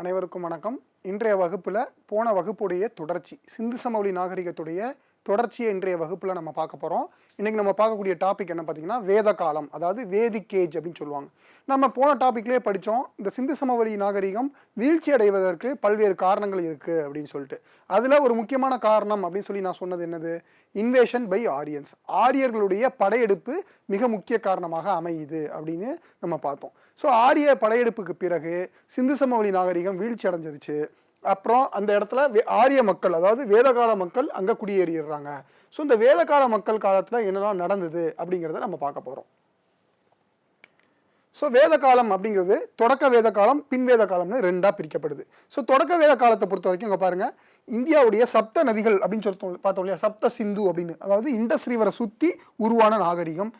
அனைவருக்கும் வணக்கம். இன்றைய வகுப்பில் போன வகுப்புடைய தொடர்ச்சி சிந்து சமவெளி நாகரிகத்துடைய தொடர்ச்சியை இன்றைய வகுப்பில் நம்ம பார்க்க போகிறோம் இன்றைக்கி நம்ம பார்க்கக்கூடிய டாபிக் என்ன பார்த்தீங்கன்னா வேத காலம் அதாவது வேதிக் ஏஜ் அப்படின்னு சொல்லுவாங்க. நம்ம போன டாப்பிக்லேயே படித்தோம் இந்த சிந்து சமவெளி நாகரிகம் வீழ்ச்சி அடைவதற்கு பல்வேறு காரணங்கள் இருக்குது அப்படின்னு சொல்லிட்டு. அதில் ஒரு முக்கியமான காரணம் அப்படின்னு சொல்லி நான் சொன்னது என்னது? இன்வேஷன் பை ஆரியன்ஸ் ஆரியர்களுடைய படையெடுப்பு மிக முக்கிய காரணமாக அமையுது அப்படின்னு நம்ம பார்த்தோம். ஸோ ஆரிய படையெடுப்புக்கு பிறகு சிந்து சமவெளி நாகரிகம் வீழ்ச்சி அடைஞ்சிருச்சு. அப்புறம் அந்த இடத்துல வே- ஆரிய மக்கள் அதாவது வேதகால மக்கள் அங்கே குடியேறிடுறாங்க. ஸோ இந்த வேதகால மக்கள் காலத்தில் என்னெல்லாம் நடந்தது அப்படிங்கிறத நம்ம பார்க்க போகிறோம் ஸோ வேத காலம் அப்படிங்கிறது தொடக்க வேத காலம் பின் வேத காலம்னு ரெண்டாக பிரிக்கப்படுது. ஸோ தொடக்க வேத காலத்தை பொறுத்த வரைக்கும் இங்கே பாருங்கள் இந்தியாவுடைய சப்த நதிகள் அப்படின்னு சொல்லி பார்த்தோம் இல்லையா? சப்த சிந்து அப்படின்னு. அதாவது இண்டஸ் ரிவரை சுற்றி உருவான நாகரிகம்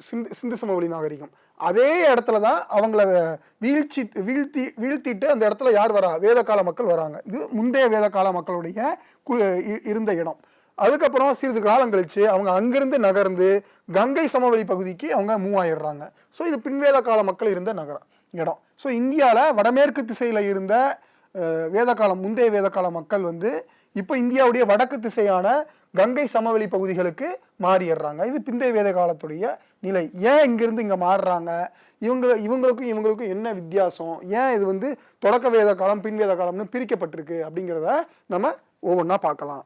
சிந்து சிந்து சமவெளி நாகரிகம். அதே இடத்துல தான் அவங்கள வீழ்ச்சி வீழ்த்தி வீழ்த்திட்டு அந்த இடத்துல யார் வரா? வேதகால மக்கள் வராங்க. இது முந்தைய வேதகால மக்களுடைய கு- இ- இருந்த இடம். அதுக்கப்புறம் சிறிது காலம் கழித்து அவங்க அங்கேருந்து நகர்ந்து கங்கை சமவெளி பகுதிக்கு அவங்க மூவ் ஆயிடுறாங்க. ஸோ இது பின்வேத கால மக்கள் இருந்த நகரம் இடம். ஸோ இந்தியாவில் வடமேற்கு திசையில் இருந்த வேதகாலம் முந்தைய வேதகால மக்கள் வந்து இப்போ இந்தியாவுடைய வடக்கு திசையான கங்கை சமவெளி பகுதிகளுக்கு மாறிடுறாங்க இது பிந்தைய வேத காலத்துடைய நிலை. ஏன் இங்கிருந்து இங்கே மாறுறாங்க? இவங்க இவங்களுக்கும் இவங்களுக்கும் என்ன வித்தியாசம்? ஏன் இது வந்து தொடக்க வேத காலம் பின் வேத காலம்னு பிரிக்கப்பட்டிருக்கு அப்படிங்கிறத நம்ம ஒவ்வொன்றா பார்க்கலாம்.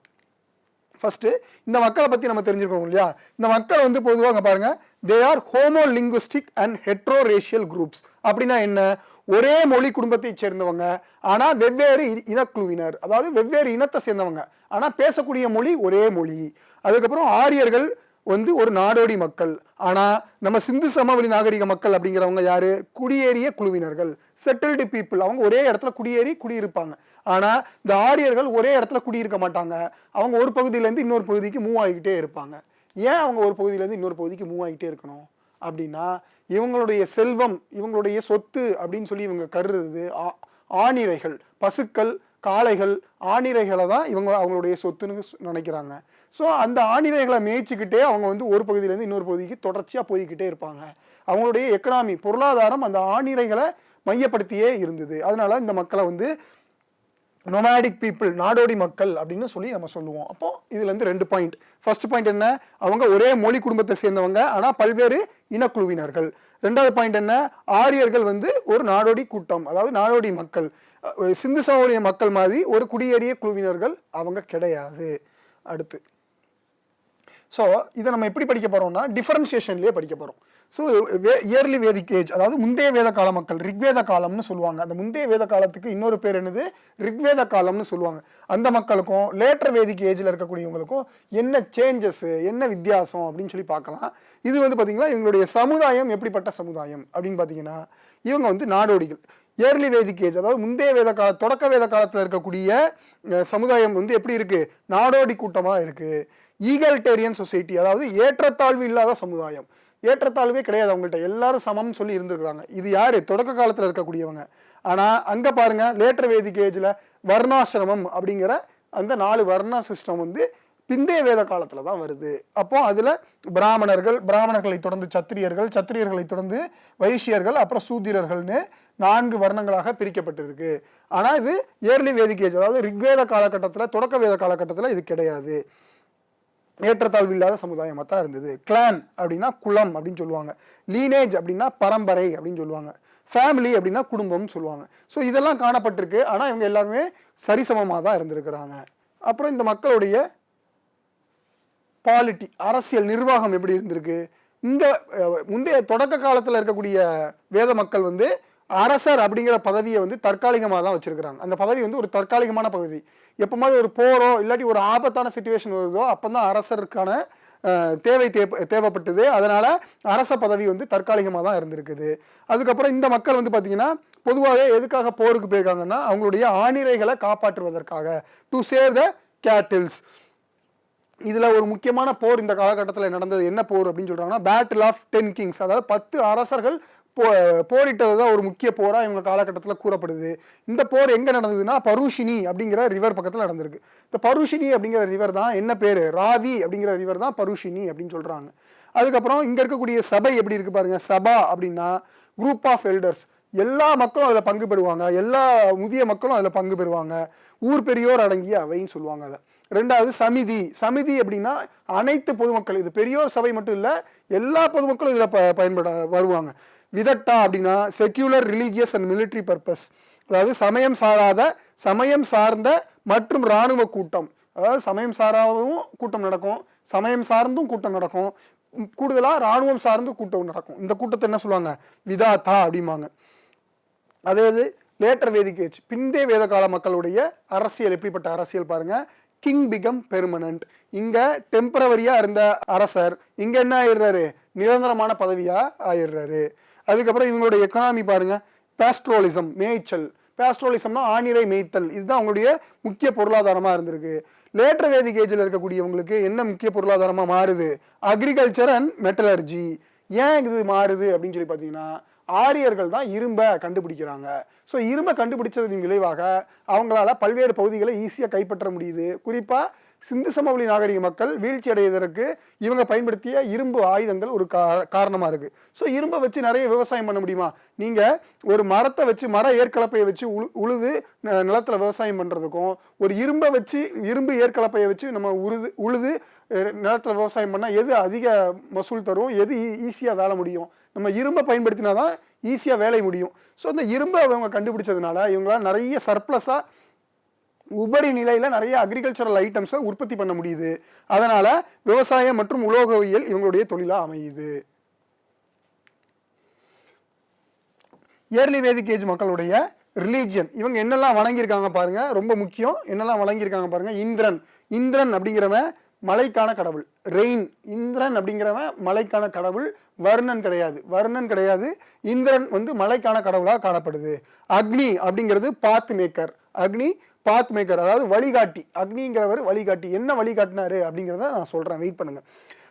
ஃபர்ஸ்ட் இந்த மக்களை பற்றி நம்ம தெரிஞ்சுக்கணும் இல்லையா? இந்த மக்கள் வந்து பொதுவாக பாருங்க they are homo linguistic and hetero racial groups அப்படின்னா என்ன? ஒரே மொழி குடும்பத்தை சேர்ந்தவங்க ஆனால் வெவ்வேறு இ- இனக்குழுவினர். அதாவது வெவ்வேறு இனத்தை சேர்ந்தவங்க. ஆனால் பேசக்கூடிய மொழி ஒரே மொழி. அதுக்கப்புறம் ஆரியர்கள் வந்து ஒரு நாடோடி மக்கள். ஆனால் நம்ம சிந்து சமவெளி நாகரிக மக்கள் அப்படிங்கிறவங்க யார்? குடியேறிய குழுவினர்கள். செட்டில்டு பீப்புள் அவங்க ஒரே இடத்துல குடியேறி குடியிருப்பாங்க. ஆனால் இந்த ஆரியர்கள் ஒரே இடத்துல குடியிருக்க மாட்டாங்க. அவங்க ஒரு பகுதியிலேருந்து இன்னொரு பகுதிக்கு மூவ் ஆகிக்கிட்டே இருப்பாங்க. ஏன் அவங்க ஒரு பகுதியிலேருந்து இன்னொரு பகுதிக்கு மூவ் ஆகிட்டே இருக்கணும்? அப்படின்னா இவங்களுடைய செல்வம் இவங்களுடைய சொத்து அப்படின்னு சொல்லி இவங்க கருது ஆ- ஆணிரைகள் பசுக்கள் காளைகள் ஆணிரைகளை தான் இவங்க அவங்களுடைய சொத்துன்னு நினைக்கிறாங்க. ஸோ அந்த ஆணிரைகளை மேய்ச்சிக்கிட்டே அவங்க வந்து ஒரு பகுதியிலேருந்து இன்னொரு பகுதிக்கு தொடர்ச்சியாக போய்கிட்டே இருப்பாங்க. அவங்களுடைய எக்கனாமி பொருளாதாரம் அந்த ஆணிரைகளை மையப்படுத்தியே இருந்தது. அதனால இந்த மக்களை வந்து நொமாடிக் பீப்புள் நாடோடி மக்கள் அப்படின்னு சொல்லி நம்ம சொல்லுவோம். அப்போ இதுலேருந்து ரெண்டு பாயிண்ட் ஃபர்ஸ்ட் பாயிண்ட் என்ன? அவங்க ஒரே மொழி குடும்பத்தை சேர்ந்தவங்க ஆனால் பல்வேறு இனக்குழுவினர்கள். ரெண்டாவது பாயிண்ட் என்ன? ஆரியர்கள் வந்து ஒரு நாடோடி கூட்டம் அதாவது நாடோடி மக்கள். சிந்து சமவெளிய மக்கள் மாதிரி ஒரு குடியேறிய குழுவினர்கள் அவங்க கிடையாது. அடுத்து. ஸோ இதை நம்ம எப்படி படிக்க போகிறோம்னா டிஃபரன்சியேஷன்லேயே படிக்க போகிறோம் so we early Vedic age அதாவது முந்தைய வேத கால மக்கள் ரிக்வேத காலம்னு சொல்லுவாங்க. அந்த முந்தைய வேத காலத்துக்கு இன்னொரு பேர் என்னது? ரிக்வேத காலம்னு சொல்லுவாங்க. அந்த மக்களுக்கும் லேட்டர் வேதிக் ஏஜில் இருக்கக்கூடியவங்களுக்கும் என்ன சேஞ்சஸ் என்ன வித்தியாசம் அப்படின்னு சொல்லி பார்க்கலாம். இது வந்து பார்த்திங்கன்னா இவங்களுடைய சமுதாயம் எப்படிப்பட்ட சமுதாயம் அப்படின்னு பார்த்தீங்கன்னா இவங்க வந்து நாடோடிகள். இயர்லி வேதிக் ஏஜ் அதாவது முந்தைய வேத கால தொடக்க வேத காலத்தில் இருக்கக்கூடிய சமுதாயம் வந்து எப்படி இருக்குது நாடோடி கூட்டமாக இருக்குது ஈகல்டேரியன் சொசைட்டி அதாவது ஏற்றத்தாழ்வு இல்லாத சமுதாயம். ஏற்றத்தாழ்வே கிடையாது அவங்கள்ட்ட. எல்லாரும் சமம்னு சொல்லி இருந்திருக்கிறாங்க. இது யாரு? தொடக்க காலத்தில் இருக்கக்கூடியவங்க. ஆனால் அங்கே பாருங்க லேட்டர் வேதிக் ஏஜில் வர்ணாசிரமம் அப்படிங்கிற அந்த நாலு வர்ணா சிஸ்டம் வந்து பிந்தைய வேத காலத்தில் தான் வருது. அப்போ அதில் பிராமணர்கள் பிராமணர்களை தொடர்ந்து சத்திரியர்கள் சத்திரியர்களை தொடர்ந்து வைசியர்கள் அப்புறம் சூத்திரர்கள்னு நான்கு வர்ணங்களாக பிரிக்கப்பட்டிருக்கு. ஆனால் இது இயர்லி வேதிக் ஏஜ் அதாவது ரிக்வேத காலகட்டத்தில் தொடக்க வேத காலகட்டத்தில் இது கிடையாது. ஏற்றத்தாழ்வு இல்லாத சமுதாயமாக தான் இருந்தது. கிளான் அப்படின்னா குலம் அப்படின்னு சொல்லுவாங்க. லீனேஜ் அப்படின்னா பரம்பரை அப்படின்னு சொல்லுவாங்க. ஃபேமிலி அப்படின்னா குடும்பம்னு சொல்லுவாங்க. ஸோ இதெல்லாம் காணப்பட்டிருக்கு. ஆனால் இவங்க எல்லாருமே சரிசமமாக தான் இருந்திருக்கிறாங்க. அப்புறம் இந்த மக்களுடைய பாலிட்டி அரசியல் நிர்வாகம் எப்படி இருந்திருக்கு? இந்த முந்தைய தொடக்க காலத்தில் இருக்கக்கூடிய வேத மக்கள் வந்து அரசர் அப்படிங்கிற பதவியை வந்து தற்காலிகமாக தான் வச்சிருக்கிறாங்க. அந்த பதவி வந்து ஒரு தற்காலிகமான பகுதி. எப்போமாவது ஒரு போரோ இல்லாட்டி ஒரு ஆபத்தான சுச்சுவேஷன் வருதோ அப்போ தான் அரசருக்கான தேவை தே தேவைப்பட்டது. அதனால் அரச பதவி வந்து தற்காலிகமாக தான் இருந்திருக்குது. அதுக்கப்புறம் இந்த மக்கள் வந்து பார்த்தீங்கன்னா பொதுவாகவே எதுக்காக போருக்கு போயிருக்காங்கன்னா அவங்களுடைய ஆணிரைகளை காப்பாற்றுவதற்காக டு சேவ் த கேட்டில்ஸ் இதில் ஒரு முக்கியமான போர் இந்த காலகட்டத்தில் நடந்தது. என்ன போர் அப்படின்னு சொல்கிறாங்கன்னா பேட்டில் ஆஃப் டென் கிங்ஸ் அதாவது பத்து அரசர்கள் போ போரிட்டது தான் ஒரு முக்கிய போராக இவங்க காலகட்டத்தில் கூறப்படுது. இந்த போர் எங்கே நடந்ததுன்னா பருஷினி அப்படிங்கிற ரிவர் பக்கத்தில் நடந்திருக்கு. இந்த பருஷினி அப்படிங்கிற ரிவர் தான் என்ன பேர்? ராவி அப்படிங்கிற ரிவர் தான் பருஷினி அப்படின்னு சொல்கிறாங்க அதுக்கப்புறம் இங்கே இருக்கக்கூடிய சபை எப்படி இருக்கு பாருங்க? சபா அப்படின்னா குரூப் ஆஃப் எல்டர்ஸ் எல்லா மக்களும் அதில் பங்கு பெறுவாங்க. எல்லா முதிய மக்களும் அதில் பங்கு பெறுவாங்க. ஊர் பெரியோர் அடங்கிய அவைன்னு சொல்லுவாங்க அதை. ரெண்டாவது சமிதி. சமிதி அப்படின்னா அனைத்து பொதுமக்கள். இது பெரியோர் சபை மட்டும் இல்லை எல்லா பொதுமக்களும் இதில் ப பயன்பட வருவாங்க. விதட்டா அப்படின்னா secular religious and military purpose அதாவது சமயம் சாராத சமயம் சார்ந்த மற்றும் இராணுவ கூட்டம். அதாவது சமயம் சாராவும் கூட்டம் நடக்கும் சமயம் சார்ந்தும் கூட்டம் நடக்கும் கூடுதலாக இராணுவம் சார்ந்து கூட்டம் நடக்கும். இந்த கூட்டத்தை என்ன சொல்லுவாங்க? விதாத்தா அப்படிம்பாங்க. அதாவது லேட்டர் வேதிக் ஏஜ் பிந்தைய வேத கால மக்களுடைய அரசியல் எப்படிப்பட்ட அரசியல் பாருங்க? கிங் பிகம் பெர்மனன்ட் இங்க டெம்பரவரியா இருந்த அரசர் இங்க என்ன ஆயிடுறாரு? நிரந்தரமான பதவியா ஆயிடுறாரு. அதுக்கப்புறம் இவங்களுடைய எக்கனாமி பாருங்க. பேஸ்ட்ரோலிசம் மேய்ச்சல். பேஸ்ட்ரோலிசம்னா ஆணிரை மேய்த்தல். இதுதான் அவங்களுடைய முக்கிய பொருளாதாரமாக இருந்திருக்கு. லேட்டர் வேதிக் ஏஜில் இருக்கக்கூடியவங்களுக்கு என்ன முக்கிய பொருளாதாரமாக மாறுது? அக்ரிகல்ச்சர் அண்ட் மெட்டலர்ஜி ஏன் இது மாறுது அப்படின்னு சொல்லி பார்த்தீங்கன்னா ஆரியர்கள் தான் இரும்பை கண்டுபிடிக்கிறாங்க. ஸோ இரும்பை கண்டுபிடிச்சதின் விளைவாக அவங்களால பல்வேறு பகுதிகளை ஈஸியாக கைப்பற்ற முடியுது. குறிப்பாக சிந்து சமவெளி நாகரிக மக்கள் வீழ்ச்சி அடைவதற்கு இவங்க பயன்படுத்திய இரும்பு ஆயுதங்கள் ஒரு கா காரணமாக இருக்குது ஸோ இரும்பை வச்சு நிறைய விவசாயம் பண்ண முடியுமா? நீங்கள் ஒரு மரத்தை வச்சு மர ஏற்கலப்பையை வச்சு உழு உழுது ந- நிலத்துல விவசாயம் பண்ணுறதுக்கும் ஒரு இரும்பை வச்சு இரும்பு ஏற்கலப்பையை வச்சு நம்ம உழுது உழுது நிலத்துல விவசாயம் பண்ணால் எது அதிக மசூல் தரும்? எது ஈஸியாக வேலை முடியும்? நம்ம இரும்பை பயன்படுத்தினா தான் ஈஸியாக வேலை முடியும். ஸோ இந்த இரும்பை அவங்க கண்டுபிடிச்சதுனால இவங்களால் நிறைய சர்ப்ளஸாக உபரி நிலையில் நிறைய அக்ரிகல்ச்சரல் ஐட்டம்ஸை உற்பத்தி பண்ண முடியுது. அதனால் விவசாயம் மற்றும் உலோகவியல் இவங்களுடைய தொழிலாக அமையுது. இயர்லி வேதிக் ஏஜ் மக்களுடைய ரிலீஜியன் இவங்க என்னெல்லாம் வணங்கியிருக்காங்க பாருங்கள் ரொம்ப முக்கியம். என்னெல்லாம் வணங்கியிருக்காங்க பாருங்கள் இந்திரன். இந்திரன் அப்படிங்கிறவன் மலைக்கான கடவுள். ரெயின் இந்திரன் அப்படிங்கிறவன் மலைக்கான கடவுள். வர்ணன் கிடையாது. வர்ணன் கிடையாது. இந்திரன் வந்து மலைக்கான கடவுளாக காணப்படுது. அக்னி அப்படிங்கிறது பாத் மேக்கர் அக்னி பாத் மேக்கர் அதாவது வழிகாட்டி. அக்னிங்கிறவர் வழிகாட்டி. என்ன வழிகாட்டினாரு அப்படிங்கிறத நான் சொல்றேன். வெயிட் பண்ணுங்க.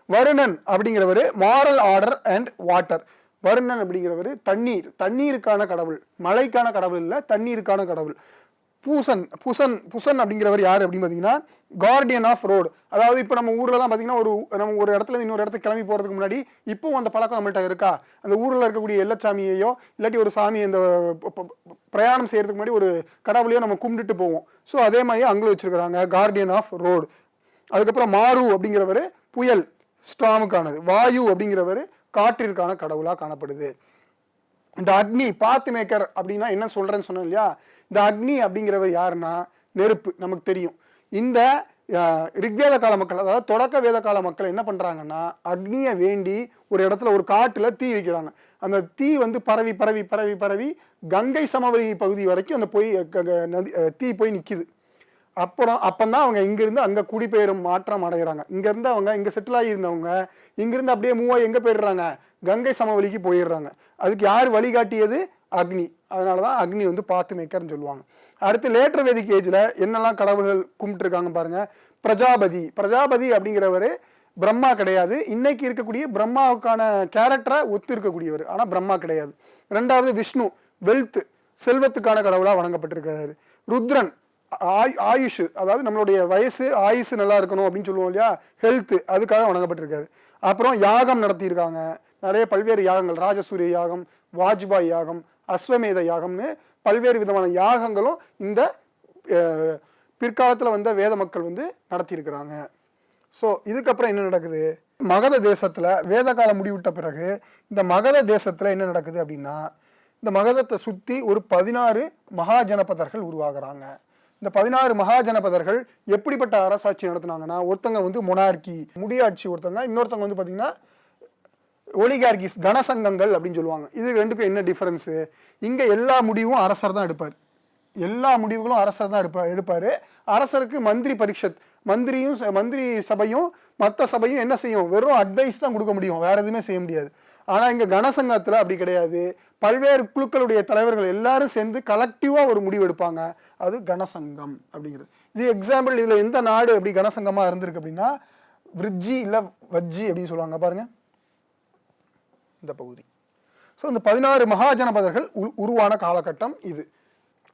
வருணன் அப்படிங்கிறவர் moral order and water Varunan அப்படிங்கிறவர் தண்ணீர். தண்ணீருக்கான கடவுள். மழைக்கான கடவுள் இல்லை தண்ணீருக்கான கடவுள். பூசன் புசன் புசன் அப்படிங்கிறவர் யார் அப்படின்னு பார்த்தீங்கன்னா கார்டியன் ஆஃப் ரோடு அதாவது இப்போ நம்ம ஊர்லலாம் பார்த்தீங்கன்னா ஒரு நம்ம ஒரு இடத்துல இன்னொரு இடத்துக்கு கிளம்பி போகிறதுக்கு முன்னாடி இப்போ அந்த பழக்கம் நம்மள்ட்ட இருக்கா? அந்த ஊரில் இருக்கக்கூடிய எல்லச்சாமியையோ இல்லாட்டி ஒரு சாமி இந்த பிரயாணம் செய்கிறதுக்கு முன்னாடி ஒரு கடவுளையோ நம்ம கும்பிட்டுட்டு போவோம். ஸோ அதே மாதிரி அங்கே வச்சுருக்கிறாங்க கார்டியன் ஆஃப் ரோடு அதுக்கப்புறம் மாரு அப்படிங்கிறவர் புயல் ஸ்டாமுக்கானது வாயு அப்படிங்கிறவர் காற்றிற்கான கடவுளாக காணப்படுது. இந்த அக்னி பாத்து மேக்கர் அப்படின்னா என்ன சொல்கிறேன்னு சொன்னேன் இல்லையா? இந்த அக்னி அப்படிங்கிறவர் யாருன்னா? நெருப்பு நமக்கு தெரியும். இந்த ரிக்வேத கால மக்கள் அதாவது தொடக்க வேத கால மக்கள் என்ன பண்ணுறாங்கன்னா அக்னியை வேண்டி ஒரு இடத்துல ஒரு காட்டில் தீ வைக்கிறாங்க. அந்த தீ வந்து பரவி பரவி பரவி பரவி கங்கை சமவெளி பகுதி வரைக்கும் அந்த போய் க- நதி தீ போய் நிற்கிது அப்புறம் அப்பந்தான் அவங்க இங்கேருந்து அங்கே குடிபெயரும் மாற்றம் அடைகிறாங்க. இங்கேருந்து அவங்க இங்கே செட்டில் ஆகியிருந்தவங்க இங்கேருந்து அப்படியே மூவாய் எங்கே போயிடுறாங்க? கங்கை சமவெளிக்கு போயிடுறாங்க. அதுக்கு யார் வழிகாட்டியது? அக்னி. அதனால தான் அக்னி வந்து பாத்து மேக்கர்னு சொல்லுவாங்க. அடுத்து லேட்டர் வேதிக் ஏஜில் என்னெல்லாம் கடவுள்கள் கும்பிட்டுருக்காங்க பாருங்க. பிரஜாபதி. பிரஜாபதி அப்படிங்கிறவர் பிரம்மா கிடையாது. இன்னைக்கு இருக்கக்கூடிய பிரம்மாவுக்கான கேரக்டரை ஒத்து இருக்கக்கூடியவர் ஆனால் பிரம்மா கிடையாது. ரெண்டாவது விஷ்ணு வெல்த் செல்வத்துக்கான கடவுளாக வணங்கப்பட்டிருக்காரு. ருத்ரன் ஆயு ஆயுஷ் அதாவது நம்மளுடைய வயசு ஆயுஷு நல்லா இருக்கணும் அப்படின்னு சொல்லுவோம் இல்லையா? ஹெல்த்து அதுக்காக வணங்கப்பட்டிருக்காரு. அப்புறம் யாகம் நடத்தியிருக்காங்க. நிறைய பல்வேறு யாகங்கள். ராஜசூரிய யாகம் வாஜ்பாய் யாகம் அஸ்வமேத யாகம்னு பல்வேறு விதமான யாகங்களும் இந்த பிற்காலத்தில் வந்த வேத மக்கள் வந்து நடத்தியிருக்கிறாங்க. ஸோ இதுக்கப்புறம் என்ன நடக்குது? மகத தேசத்தில் வேத காலம் முடிவிட்ட பிறகு இந்த மகத தேசத்தில் என்ன நடக்குது அப்படின்னா இந்த மகதத்தை சுற்றி ஒரு பதினாறு மகாஜனபதர்கள் உருவாகிறாங்க. இந்த பதினாறு மகாஜனபதர்கள் எப்படிப்பட்ட அரசாட்சி நடத்தினாங்கன்னா ஒருத்தங்க வந்து மொனார்கி முடியாட்சி ஒருத்தங்க இன்னொருத்தங்க வந்து பார்த்திங்கன்னா ஒலிகார்கிஸ் கனசங்கங்கள் அப்படின்னு சொல்லுவாங்க. இது ரெண்டுக்கும் என்ன டிஃப்ரென்ஸு இங்கே எல்லா முடிவும் அரசர் தான் எடுப்பார். எல்லா முடிவுகளும் அரசர் தான் எடுப்பா எடுப்பார். அரசருக்கு மந்திரி பரிஷத் மந்திரியும் ச- மந்திரி சபையும் மற்ற சபையும் என்ன செய்யும்? வெறும் அட்வைஸ் தான் கொடுக்க முடியும். வேற எதுவுமே செய்ய முடியாது. ஆனால் இங்கே கனசங்கத்தில் அப்படி கிடையாது. பல்வேறு குழுக்களுடைய தலைவர்கள் எல்லாரும் சேர்ந்து கலெக்டிவாக ஒரு முடிவு எடுப்பாங்க. அது கனசங்கம் அப்படிங்கிறது. இது எக்ஸாம்பிள் இதில் எந்த நாடு அப்படி கனசங்கமாக இருந்திருக்கு அப்படின்னா விரிஜி இல்லை வஜ்ஜி அப்படின்னு சொல்லுவாங்க. பாருங்கள் இந்த பகுதி. ஸோ இந்த பதினாறு மகாஜனபதர்கள் உ உருவான காலகட்டம் இது.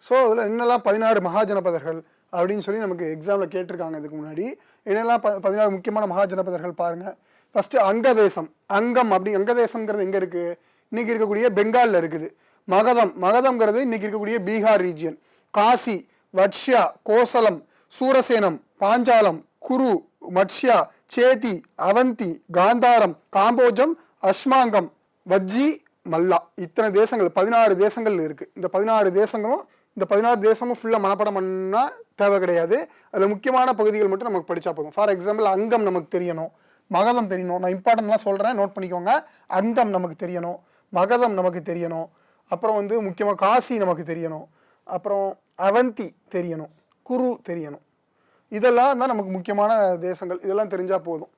ஸோ அதில் என்னெல்லாம் பதினாறு மகாஜனபதர்கள் அப்படின்னு சொல்லி நமக்கு எக்ஸாமில் கேட்டிருக்காங்க இதுக்கு முன்னாடி. என்னெல்லாம் ப பதினாறு முக்கியமான மகாஜனபதர்கள் பாருங்கள் ஃபஸ்ட்டு அங்கதேசம். அங்கம் அப்படி அங்கதேசம்ங்கிறது எங்கே இருக்குது இன்றைக்கி இருக்கக்கூடிய பெங்காலில் இருக்குது. மகதம். மகதம்ங்கிறது இன்றைக்கி இருக்கக்கூடிய பீகார் ரீஜியன் காசி வட்சியா கோசலம் சூரசேனம் பாஞ்சாலம் குரு மட்சியா சேதி அவந்தி காந்தாரம் காம்போஜம் அஸ்மாங்கம் வஜ்ஜி மல்லா. இத்தனை தேசங்கள் பதினாறு தேசங்கள் இருக்குது இந்த பதினாறு தேசங்களும் இந்த பதினாறு தேசமும் ஃபுல்லாக மனப்பாடம் பண்ணால் தேவை கிடையாது. அதில் முக்கியமான பகுதிகள் மட்டும் நமக்கு படித்தா போதும். ஃபார் எக்ஸாம்பிள் அங்கம் நமக்கு தெரியணும். மகதம் தெரியணும். நான் இம்பார்ட்டன்ட்லாம் சொல்கிறேன் நோட் பண்ணிக்கோங்க. அங்கம் நமக்கு தெரியணும். மகதம் நமக்கு தெரியணும். அப்புறம் வந்து முக்கியமாக காசி நமக்கு தெரியணும். அப்புறம் அவந்தி தெரியணும். குரு தெரியணும். இதெல்லாம் தான் நமக்கு முக்கியமான தேசங்கள். இதெல்லாம் தெரிஞ்சால் போதும்.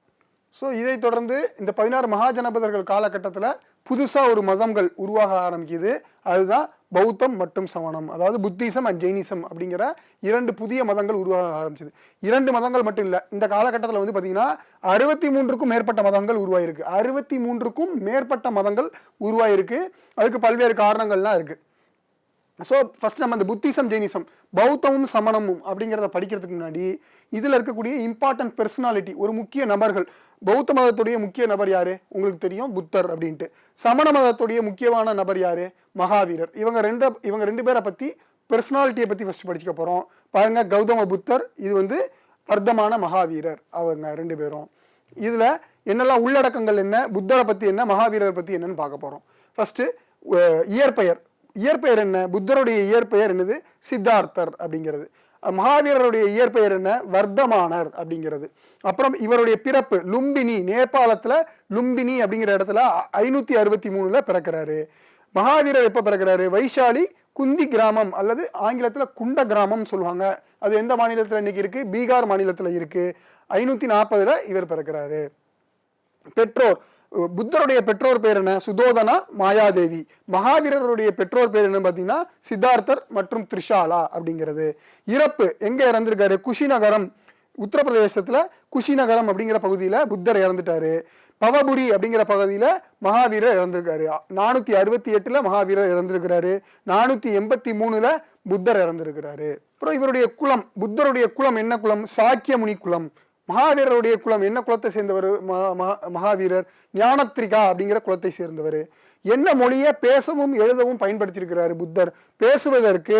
ஸோ இதை தொடர்ந்து இந்த பதினாறு மகாஜனபதர்கள் காலகட்டத்தில் புதுசாக ஒரு மதங்கள் உருவாக ஆரம்பிக்குது. அதுதான் பௌத்தம் மற்றும் சமணம். அதாவது புத்திசம் அண்ட் ஜெயினிசம் அப்படிங்கிற இரண்டு புதிய மதங்கள் உருவாக ஆரம்பிச்சது. இரண்டு மதங்கள் மட்டும் இல்லை இந்த காலகட்டத்தில் வந்து பார்த்தீங்கன்னா அறுபத்தி மூன்றுக்கும் மேற்பட்ட மதங்கள் உருவாயிருக்கு. அறுபத்தி மூன்றுக்கும் மேற்பட்ட மதங்கள் உருவாயிருக்கு. அதுக்கு பல்வேறு காரணங்கள்லாம் இருக்குது ஸோ ஃபஸ்ட் நம்ம இந்த புத்திசம் ஜெயினிசம் பௌத்தமும் சமணமும் அப்படிங்கிறத படிக்கிறதுக்கு முன்னாடி இதில் இருக்கக்கூடிய இம்பார்ட்டன்ட் பெர்சனாலிட்டி ஒரு முக்கிய நபர்கள். பௌத்த மதத்துடைய முக்கிய நபர் யாரு? உங்களுக்கு தெரியும் புத்தர் அப்படின்ட்டு. சமண மதத்துடைய முக்கியமான நபர் யாரு? மகாவீரர். இவங்க ரெண்டு இவங்க ரெண்டு பேரை பற்றி பெர்சனாலிட்டியை பற்றி ஃபஸ்ட் படிச்சுக்க போகிறோம் பாருங்கள் கௌதம புத்தர் இது வந்து வர்த்தமான மகாவீரர் அவங்க ரெண்டு பேரும். இதில் என்னெல்லாம் உள்ளடக்கங்கள் என்ன? புத்தரை பற்றி என்ன? மகாவீரரை பற்றி என்னன்னு பார்க்க போகிறோம் ஃபஸ்ட்டு இயற்பெயர். இயற்பெயர் என்ன? புத்தருடைய இயற்பெயர் என்னது? சித்தார்த்தர் அப்படிங்கிறது. மகாவீரருடைய இயற்பெயர் என்ன? வர்த்தமானர் அப்படிங்கிறது. அப்புறம் இவருடைய பிறப்பு லும்பினி நேபாளத்தில் லும்பினி அப்படிங்கிற இடத்துல ஐநூற்றி அறுபத்தி மூணில் பிறக்கிறாரு. மகாவீரர் எப்போ பிறக்கிறாரு? வைஷாலி குந்தி கிராமம் அல்லது ஆங்கிலத்தில் குண்ட கிராமம் சொல்லுவாங்க. அது எந்த மாநிலத்தில் இன்னைக்கு இருக்கு? பீகார் மாநிலத்தில் இருக்கு. ஐநூற்றி நாற்பதில் இவர் பிறக்கிறாரு. பெற்றோர் புத்தருடைய பெற்றோர் பேர் என்ன? சுதோதனா மாயாதேவி. மகாவீரருடைய பெற்றோர் பேர் என்ன பார்த்தீங்கன்னா சித்தார்த்தர் மற்றும் த்ரிஷாலா அப்படிங்கிறது. இறப்பு எங்கே இறந்திருக்காரு? குஷிநகரம் உத்தரப்பிரதேசத்தில் குஷிநகரம் அப்படிங்கிற பகுதியில் புத்தர் இறந்துட்டாரு. பவபுரி அப்படிங்கிற பகுதியில் மகாவீரர் இறந்திருக்காரு. நானூற்றி அறுபத்தி எட்டில் மகாவீரர் இறந்திருக்கிறாரு. நானூற்றி எண்பத்தி மூணில் புத்தர் இறந்திருக்கிறாரு. அப்புறம் இவருடைய குலம் புத்தருடைய குலம் என்ன குலம்? சாக்கியமுனி குலம். மகாவீரருடைய குலம் என்ன குலத்தை சேர்ந்தவர்? மகாவீரர் ஞானத்ரிகா அப்படிங்கிற குலத்தை சேர்ந்தவர். என்ன மொழியை பேசவும் எழுதவும் பயன்படுத்தியிருக்கிறாரு புத்தர். பேசுவதற்கு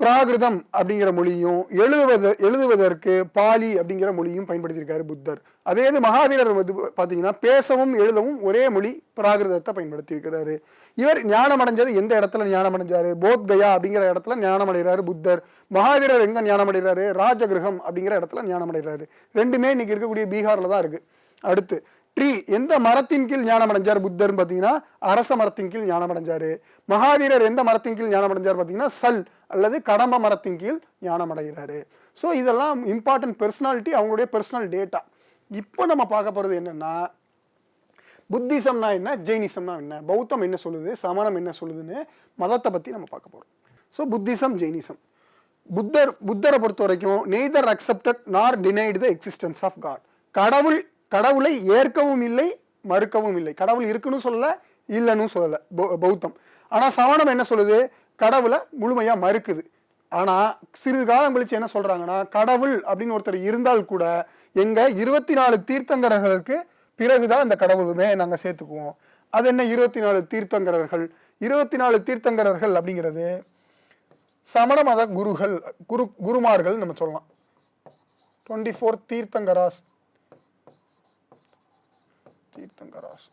பிராகிருதம் அப்படிங்கிற மொழியும் எழுதுவது எழுதுவதற்கு பாலி அப்படிங்கிற மொழியும் பயன்படுத்தியிருக்காரு புத்தர். அதே இது மகாவீரர் வந்து பார்த்தீங்கன்னா பேசவும் எழுதவும் ஒரே மொழி பிராகிருதத்தை பயன்படுத்தியிருக்கிறாரு. இவர் ஞானம் அடைஞ்சது எந்த இடத்துல ஞானம் அடைஞ்சாரு போத்கயா அப்படிங்கிற இடத்துல ஞானம் அடைகிறாரு புத்தர். மகாவீரர் எங்கே ஞானம் அடைகிறாரு ராஜகிரகம் அப்படிங்கிற இடத்துல ஞானம் அடைகிறாரு ரெண்டுமே இன்னைக்கு இருக்கக்கூடிய பீகாரில் தான் இருக்கு. அடுத்து ட்ரீ எந்த மரத்தின் கீழ் ஞானம் அடைஞ்சார் புத்தர்னு பார்த்தீங்கன்னா அரச மரத்தின் கீழ் ஞானம் அடைஞ்சாரு மகாவீரர் எந்த மரத்தின் கீழ் ஞானம் அடைஞ்சார் பார்த்தீங்கன்னா சல் அல்லது கடம்ப மரத்தின் கீழ் ஞானம் அடைகிறாரு ஸோ இதெல்லாம் இம்பார்ட்டன்ட் பெர்சனாலிட்டி அவங்களுடைய பர்சனல் டேட்டா இப்போ நம்ம பார்க்க போகிறது என்னென்னா புத்திசம்னா என்ன ஜெயினிசம்னா என்ன பௌத்தம் என்ன சொல்லுது சமணம் என்ன சொல்லுதுன்னு மதத்தை பற்றி நம்ம பார்க்க போகிறோம் ஸோ புத்திசம் ஜெயினிசம் புத்தர் புத்தரை பொறுத்த வரைக்கும் neither accepted nor denied the existence of God கடவுள் கடவுளை ஏற்கவும் இல்லை மறுக்கவும் இல்லை. கடவுள் இருக்குன்னு சொல்லலை இல்லைன்னு சொல்லலை பௌ- பௌத்தம். ஆனால் சமணம் என்ன சொல்லுது கடவுளை முழுமையாக மறுக்குது. ஆனால் சிறிது காலம் கழிச்சு என்ன சொல்கிறாங்கன்னா கடவுள் அப்படின்னு ஒருத்தர் இருந்தால் கூட எங்கள் இருபத்தி நாலு தீர்த்தங்கரர்களுக்கு பிறகுதான் அந்த கடவுளுமே நாங்கள் சேர்த்துக்குவோம். அது என்ன இருபத்தி நாலு தீர்த்தங்கரர்கள்? இருபத்தி நாலு தீர்த்தங்கரர்கள் அப்படிங்கிறது சமண மத குருகள் குரு குருமார்கள் நம்ம சொல்லலாம். Twenty four Tirthankaras. தீர்த்தங்கராஸ்.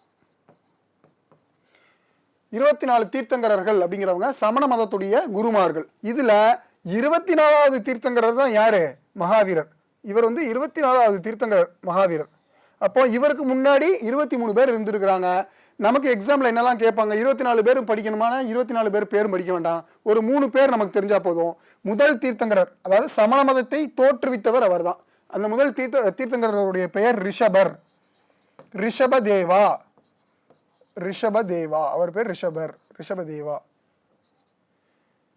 இருபத்தி நாலு தீர்த்தங்கரர்கள் அப்படிங்கிறவங்க சமண மதத்துடைய குருமார்கள். இதுல இருபத்தி நாலாவது தீர்த்தங்கரர் தான் யாரு? மகாவீரர். இவர் வந்து இருபத்தி நாலாவது தீர்த்தங்கரர் மகாவீரர். அப்போ இவருக்கு முன்னாடி இருபத்தி மூணு பேர் இருந்திருக்கிறாங்க. நமக்கு எக்ஸாம்ல என்னெல்லாம் கேட்பாங்க? இருபத்தி நாலு பேரும் படிக்கணுமான இருபத்தி நாலு பேர் பேரும் படிக்க வேண்டாம். ஒரு மூணு பேர் நமக்கு தெரிஞ்சா போதும். முதல் தீர்த்தங்கரர் அதாவது சமண மதத்தை தோற்றுவித்தவர் அவர் தான் அந்த முதல் தீர்த்த தீர்த்தங்கரருடைய பெயர் ரிஷபர். ரிஷபதேவா. ரிஷபதேவா. அவர் பேர் ரிஷபர். ரிஷபதேவா.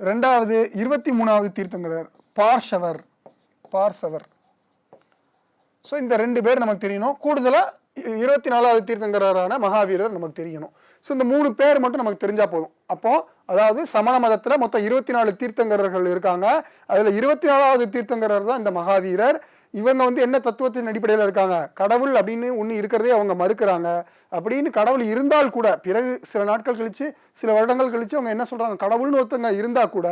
ரெண்டாவது இருபத்தி மூணாவது தீர்த்தங்கரர் பார்ஷவர். பார்சவர் ஸோ இந்த ரெண்டு பேர் நமக்கு தெரியணும். கூடுதலாக இருபத்தி நாலாவது தீர்த்தங்கரான மகாவீரர் நமக்கு தெரியணும். ஸோ இந்த மூணு பேர் மட்டும் நமக்கு தெரிஞ்சால் போதும். அப்போது அதாவது சமண மதத்தில் மொத்தம் இருபத்தி நாலு தீர்த்தங்கரர்கள் இருக்காங்க. அதில் இருபத்தி நாலாவது தீர்த்தங்கரர் தான் இந்த மகாவீரர். இவங்க வந்து என்ன தத்துவத்தின் அடிப்படையில் இருக்காங்க? கடவுள் அப்படின்னு ஒன்று இருக்கிறதே அவங்க மறுக்கிறாங்க. அப்படின்னு கடவுள் இருந்தால் கூட பிறகு சில நாட்கள் கழித்து சில வருடங்கள் கழிச்சு அவங்க என்ன சொல்கிறாங்க கடவுள்னு ஒருத்தங்க இருந்தால் கூட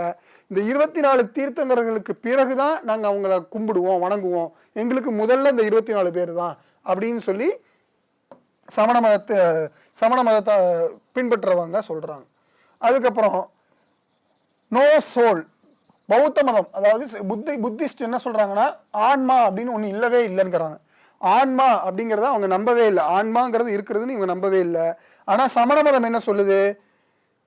இந்த இருபத்தி நாலு தீர்த்தங்கர்களுக்கு பிறகு தான் நாங்கள் அவங்கள கும்பிடுவோம் வணங்குவோம். எங்களுக்கு முதல்ல இந்த இருபத்தி நாலு பேர் தான் அப்படின்னு சொல்லி சமண மதத்தை சமண மதத்தை பின்பற்றுறவங்க சொல்கிறாங்க அதுக்கப்புறம் நோ சோல் பௌத்த மதம். அதாவது புத்தி புத்திஸ்ட் என்ன சொல்கிறாங்கன்னா ஆன்மா அப்படின்னு ஒன்று இல்லவே இல்லைங்கிறாங்க ஆன்மா அப்படிங்கிறத அவங்க நம்பவே இல்லை. ஆன்மாங்கிறது இருக்கிறதுன்னு இவங்க நம்பவே இல்லை. ஆனால் சமண மதம் என்ன சொல்லுது?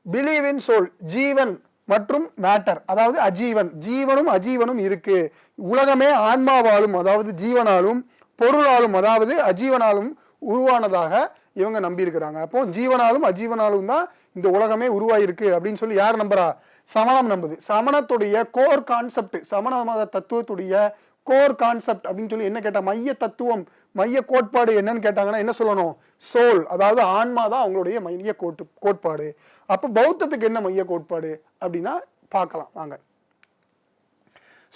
பிலீவ் இன் சோல் ஜீவன் மற்றும் மேட்டர் அதாவது அஜீவன். ஜீவனும் அஜீவனும் இருக்கு. உலகமே ஆன்மாவாலும் அதாவது ஜீவனாலும் பொருளாலும் அதாவது அஜீவனாலும் உருவானதாக இவங்க நம்பியிருக்கிறாங்க. அப்போ ஜீவனாலும் அஜீவனாலும் தான் இந்த உலகமே உருவாயிருக்கு அப்படின்னு சொல்லி யார் நம்புறா? சமணம் நம்புது. சமணத்துடைய கோர் கான்செப்ட் சமண மத தத்துவத்துடைய கோர் கான்செப்ட் அப்படின்னு சொல்லி என்ன கேட்டால் மைய தத்துவம் மைய கோட்பாடு என்னன்னு கேட்டாங்கன்னா என்ன சொல்லணும்? சோல் அதாவது ஆன்மா தான் அவங்களுடைய மைய கோட்டு கோட்பாடு. அப்போ பௌத்தத்துக்கு என்ன மைய கோட்பாடு அப்படின்னா பார்க்கலாம் வாங்க.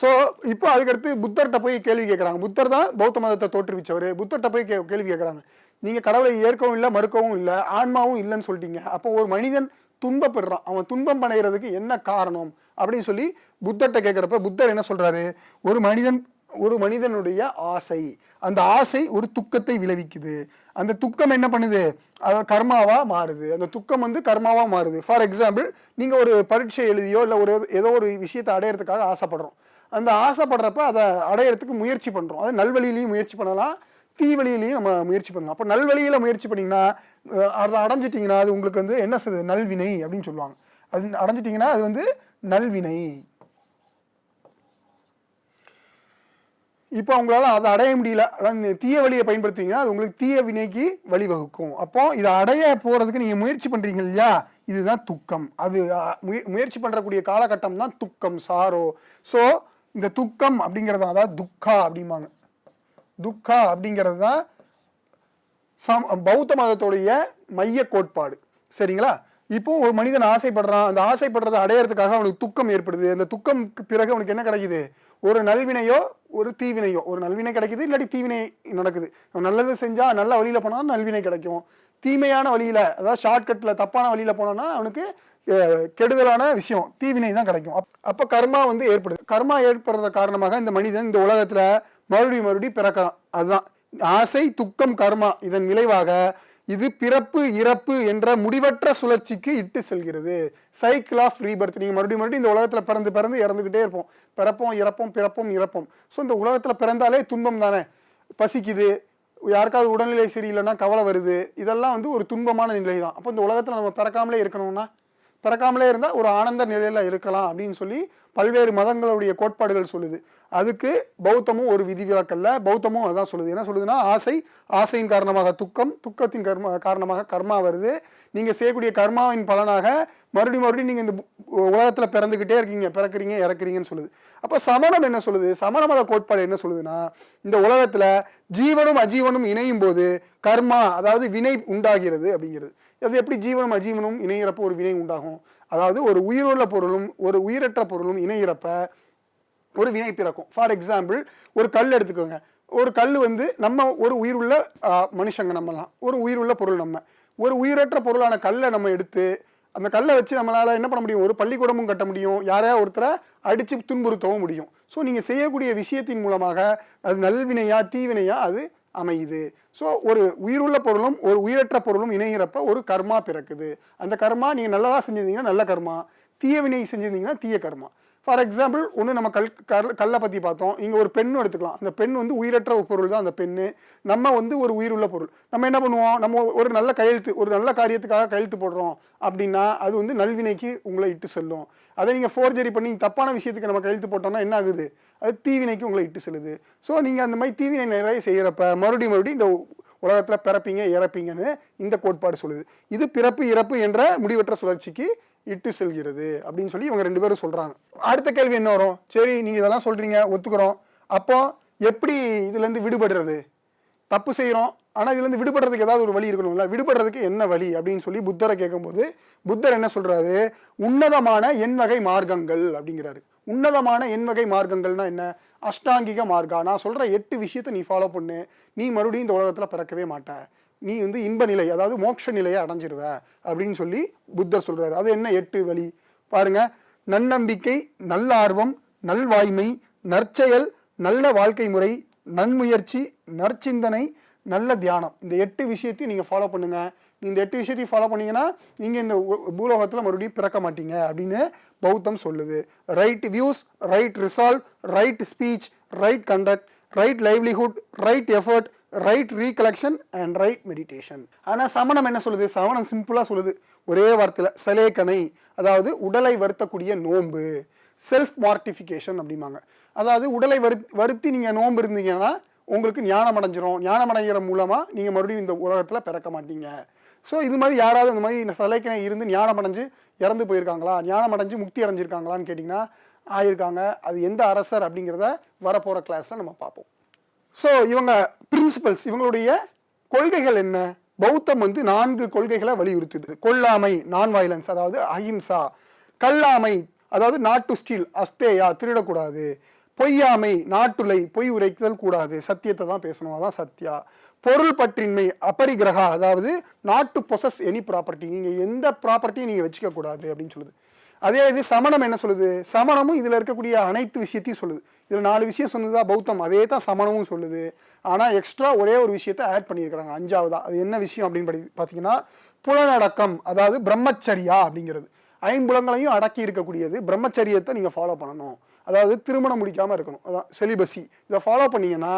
ஸோ இப்போ அதுக்கடுத்து புத்தர்கிட்ட போய் கேள்வி கேட்குறாங்க புத்தர் தான் பௌத்த மதத்தை தோற்றுவிச்சவர். புத்தர்கிட்ட போய் கே கேள்வி கேட்குறாங்க நீங்கள் கடவுளை ஏற்கவும் இல்லை மறுக்கவும் இல்லை ஆன்மாவும் இல்லைன்னு சொல்லிட்டீங்க. அப்போ ஒரு மனிதன் துன்பப்படுறான். அவன் துன்பம் அடைகிறதுக்கு என்ன காரணம்? அப்படின்னு சொல்லி புத்தர்கிட்ட கேட்குறப்ப புத்தர் என்ன சொல்கிறாரு ஒரு மனிதன் ஒரு மனிதனுடைய ஆசை. அந்த ஆசை ஒரு துக்கத்தை விளைவிக்குது. அந்த துக்கம் என்ன பண்ணுது? அது கர்மாவாக மாறுது. அந்த துக்கம் வந்து கர்மாவாக மாறுது. ஃபார் எக்ஸாம்பிள் நீங்கள் ஒரு பரீட்சை எழுதியோ இல்லை ஒரு ஏதோ ஒரு விஷயத்தை அடையிறதுக்காக ஆசைப்படுறோம். அந்த ஆசைப்படுறப்ப அதை அடையிறதுக்கு முயற்சி பண்ணுறோம் அது நல்வழியிலையும் முயற்சி பண்ணலாம். தீ வழியிலையும் நம்ம முயற்சி பண்ணலாம். அப்போ நல்வழியில் முயற்சி பண்ணிங்கன்னா அதை அடைஞ்சிட்டிங்கன்னா அது உங்களுக்கு வந்து என்ன சொல்லுது நல்வினை அப்படின்னு சொல்லுவாங்க. அது அடைஞ்சிட்டிங்கன்னா அது வந்து நல்வினை. இப்போ அவங்களால அதை அடைய முடியல. அதாவது தீய வழியை பயன்படுத்துவீங்கன்னா அது உங்களுக்கு தீய வினைக்கு வழிவகுக்கும். அப்போ இதை அடைய போகிறதுக்கு நீங்கள் முயற்சி பண்ணுறீங்க இல்லையா? இதுதான் துக்கம். அது முய- முயற்சி பண்ணுறக்கூடிய காலகட்டம் தான் துக்கம் சாரோ. ஸோ இந்த துக்கம் அப்படிங்கிறது தான் அதாவது துக்கா அப்படிம்பாங்க. துக்கா அப்படிங்கிறது தான் சம் பௌத்த மதத்துடைய மைய கோட்பாடு. சரிங்களா? இப்போ ஒரு மனிதன் ஆசைப்படுறான். அந்த ஆசைப்படுறதை அடையறதுக்காக அவனுக்கு துக்கம் ஏற்படுது. அந்த துக்கம்க்கு பிறகு அவனுக்கு என்ன கிடைக்குது? ஒரு நல்வினையோ ஒரு தீவினையோ. ஒரு நல்வினை கிடைக்குது இல்லாட்டி தீவினை நடக்குது. அவன் நல்லது செஞ்சால் நல்ல வழியில் போனால் நல்வினை கிடைக்கும். தீமையான வழியில் அதாவது ஷார்ட்கட்டில் தப்பான வழியில் போனான்னா அவனுக்கு கெடுதலான விஷயம் தீவினை தான் கிடைக்கும். அப்- அப்போ கர்மா வந்து ஏற்படுது. கர்மா ஏற்படுறது காரணமாக இந்த மனிதன் இந்த உலகத்தில் மறுபடியும் மறுபடியும் பிறக்கலாம். அதுதான். ஆசை துக்கம் கர்மா இதன் விளைவாக இது பிறப்பு இறப்பு என்ற முடிவற்ற சுழற்சிக்கு இட்டு செல்கிறது. சைக்கிள் ஆஃப் ரீபர்த் நீங்கள் மறுபடியும் மறுபடியும் இந்த உலகத்தில் பிறந்து பிறந்து இறந்துக்கிட்டே இருப்போம். பிறப்போம் இறப்போம் பிறப்போம் இறப்போம். ஸோ இந்த உலகத்தில் பிறந்தாலே துன்பம் தானே? பசிக்குது. யாருக்காவது உடல்நிலை சரியில்லைன்னா கவலை வருது. இதெல்லாம் வந்து ஒரு துன்பமான நிலை தான் அப்போ இந்த உலகத்தில் நம்ம பிறக்காமலே இருக்கணும்னா பிறக்காமலே இருந்தால் ஒரு ஆனந்த நிலையில் இருக்கலாம் அப்படின்னு சொல்லி பல்வேறு மதங்களுடைய கோட்பாடுகள் சொல்லுது. அதுக்கு பௌத்தமும் ஒரு விதிவிலக்கல்ல. பௌத்தமும் அதான் சொல்லுது. என்ன சொல்லுதுன்னா ஆசை ஆசையின் காரணமாக துக்கம் துக்கத்தின் கர்ம காரணமாக கர்மா வருது. நீங்கள் செய்யக்கூடிய கர்மாவின் பலனாக மறுபடியும் மறுபடியும் நீங்கள் இந்த உலகத்தில் பிறந்துக்கிட்டே இருக்கீங்க பிறக்கிறீங்க இறக்குறீங்கன்னு சொல்லுது. அப்போ சமணம் என்ன சொல்லுது? சமண மத கோட்பாடு என்ன சொல்லுதுன்னா இந்த உலகத்தில் ஜீவனும் அஜீவனும் இணையும் போது கர்மா அதாவது வினை உண்டாகிறது அப்படிங்கிறது. அது எப்படி ஜீவனும் அஜீவனும் இணையிறப்ப ஒரு வினை உண்டாகும்? அதாவது ஒரு உயிருள்ள பொருளும் ஒரு உயிரற்ற பொருளும் இணையிறப்ப ஒரு வினை பிறக்கும். ஃபார் எக்ஸாம்பிள் ஒரு கல் எடுத்துக்கோங்க. ஒரு கல் வந்து நம்ம ஒரு உயிருள்ள மனுஷங்க நம்மலாம். ஒரு உயிருள்ள பொருள் நம்ம. ஒரு உயிரற்ற பொருளான கல்லை நம்ம எடுத்து அந்த கல்லை வச்சு நம்மளால் என்ன பண்ண முடியும்? ஒரு பள்ளிக்கூடமும் கட்ட முடியும். யாரையா ஒருத்தரை அடித்து துன்புறுத்தவும் முடியும். ஸோ நீங்கள் செய்யக்கூடிய விஷயத்தின் மூலமாக அது நல்வினையா தீவினையா அது அமையுது. ஸோ ஒரு உயிருள்ள பொருளும் ஒரு உயிரற்ற பொருளும் இணைகிறப்ப ஒரு கர்மா பிறக்குது. அந்த கர்மா நீங்கள் நல்லதாக செஞ்சிருந்தீங்கன்னா நல்ல கர்மா. தீய வினை செஞ்சிருந்தீங்கன்னா தீய கர்மா. ஃபார் எக்ஸாம்பிள் ஒன்று நம்ம கல் கல் கல்லை பற்றி பார்த்தோம். இங்கே ஒரு பெண்ணும் எடுத்துக்கலாம். அந்த பெண் வந்து உயிரற்ற ஒரு பொருள் தான் அந்த பெண்ணு. நம்ம வந்து ஒரு உயிருள்ள பொருள். நம்ம என்ன பண்ணுவோம்? நம்ம ஒரு நல்ல கையெழுத்து ஒரு நல்ல காரியத்துக்காக கையெழுத்து போடுறோம் அப்படின்னா அது வந்து நல்வினைக்கு உங்களை இட்டு செல்லும். அதை நீங்கள் ஃபோர்ஜரி பண்ணி தப்பான விஷயத்துக்கு நம்ம கையெழுத்து போட்டோம்னா என்ன ஆகுது? அது தீவினைக்கு உங்களை இட்டு செல்லுது. ஸோ நீங்கள் அந்த மாதிரி தீவினை நிறைய செய்கிறப்ப மறுபடியும் மறுபடியும் இந்த உலகத்தில் பிறப்பீங்க இறப்பீங்கன்னு இந்த கோட்பாடு சொல்லுது. இது பிறப்பு இறப்பு என்ற முடிவற்ற சுழற்சிக்கு இட்டு செல்கிறது அப்படின்னு சொல்லி இவங்க ரெண்டு பேரும் சொல்கிறாங்க அடுத்த கேள்வி என்ன வரும்? சரி நீங்கள் இதெல்லாம் சொல்கிறீங்க ஒத்துக்கிறோம். அப்போ எப்படி இதுலேருந்து விடுபடுறது? தப்பு செய்கிறோம் ஆனால் இதுலேருந்து விடுபடுறதுக்கு ஏதாவது ஒரு வழி இருக்கணும்ல? விடுபடுறதுக்கு என்ன வழி? அப்படின்னு சொல்லி புத்தரை கேட்கும்போது புத்தர் என்ன சொல்கிறாரு உன்னதமான எண் வகை மார்க்கங்கள் அப்படிங்கிறாரு. உன்னதமான எண் வகை மார்க்கங்கள்னா என்ன? அஷ்டாங்கிக மார்க்கா? நான் சொல்கிற எட்டு விஷயத்தை நீ ஃபாலோ பண்ணு. நீ மறுபடியும் இந்த உலகத்தில் பிறக்கவே மாட்ட. நீ வந்து இன்ப நிலை அதாவது மோட்ச நிலையை அடைஞ்சிருவ அப்படின்னு சொல்லி புத்தர் சொல்கிறாரு அது என்ன எட்டு வழி? பாருங்க. நன்னம்பிக்கை நல்லார்வம் நல்வாய்மை நற்செயல் நல்ல வாழ்க்கை முறை நன்முயற்சி நற்சிந்தனை நல்ல தியானம். இந்த எட்டு விஷயத்தையும் நீங்கள் ஃபாலோ பண்ணுங்க. இந்த எட்டு விஷயத்தையும் ஃபாலோ பண்ணீங்கன்னா நீங்கள் இந்த பூலோகத்தில் மறுபடியும் பிறக்க மாட்டீங்க அப்படின்னு பௌத்தம் சொல்லுது. Right views right resolve right speech right conduct right livelihood right effort right recollection and right meditation ஆனால் சமணம் என்ன சொல்லுது? சமணம் சிம்பிளாக சொல்லுது. ஒரே வார்த்தையில் சலேக்கனை அதாவது உடலை வருத்தக்கூடிய நோன்பு. செல்ஃப் மார்டிஃபிகேஷன் அப்படிம்பாங்க. அதாவது உடலை வரு வருத்தி நீங்கள் நோன்பு இருந்தீங்கன்னா உங்களுக்கு ஞானம் அடைஞ்சிரும். ஞானம் அடைகிற மூலமாக நீங்கள் மறுபடியும் இந்த உலகத்தில் பிறக்க மாட்டீங்க. ஸோ இது மாதிரி யாராவது இந்த மாதிரி இந்த இருந்து ஞானம் அடைஞ்சு இறந்து போயிருக்காங்களா? ஞானம் அடைஞ்சு முக்தி அடைஞ்சிருக்காங்களான்னு கேட்டிங்கன்னா ஆயிருக்காங்க. அது எந்த அரசர் அப்படிங்கிறத வரப்போகிற கிளாஸில் நம்ம பார்ப்போம். ஸோ இவங்க பிரின்சிபல்ஸ் இவங்களுடைய கொள்கைகள் என்ன? பௌத்தம் வந்து நான்கு கொள்கைகளை வலியுறுத்துது. கொல்லாமை நான் வயலன்ஸ் அதாவது அஹிம்சா. கல்லாமை அதாவது நாட் டு ஸ்டீல் அஸ்தேயா திருடக்கூடாது. பொய்யாமை நாட்டுலை பொய் உரைக்குதல் கூடாது. சத்தியத்தை தான் பேசணும். அதான் சத்யா பொருள் பற்றின்மை அபரிகிரகா அதாவது not to possess any property நீங்கள் எந்த ப்ராப்பர்ட்டியும் நீங்கள் வச்சுக்க கூடாது அப்படின்னு சொல்லுது. அதே இது சமணம் என்ன சொல்லுது? சமணமும் இதில் இருக்கக்கூடிய அனைத்து விஷயத்தையும் சொல்லுது. இதில் நாலு விஷயம் சொன்னதா பௌத்தம். அதே தான் சமணமும் சொல்லுது. ஆனால் எக்ஸ்ட்ரா ஒரே ஒரு விஷயத்தை ஆட் பண்ணியிருக்கிறாங்க. அஞ்சாவதா. அது என்ன விஷயம் அப்படின்னு படி பார்த்தீங்கன்னா புலனடக்கம் அதாவது பிரம்மச்சரியா அப்படிங்கிறது. ஐம்புலங்களையும் அடக்கி இருக்கக்கூடியது. பிரம்மச்சரியத்தை நீங்கள் ஃபாலோ பண்ணணும். அதாவது திருமணம் முடிக்காமல் இருக்கணும். அதான் செலிபஸி இதை ஃபாலோ பண்ணிங்கன்னா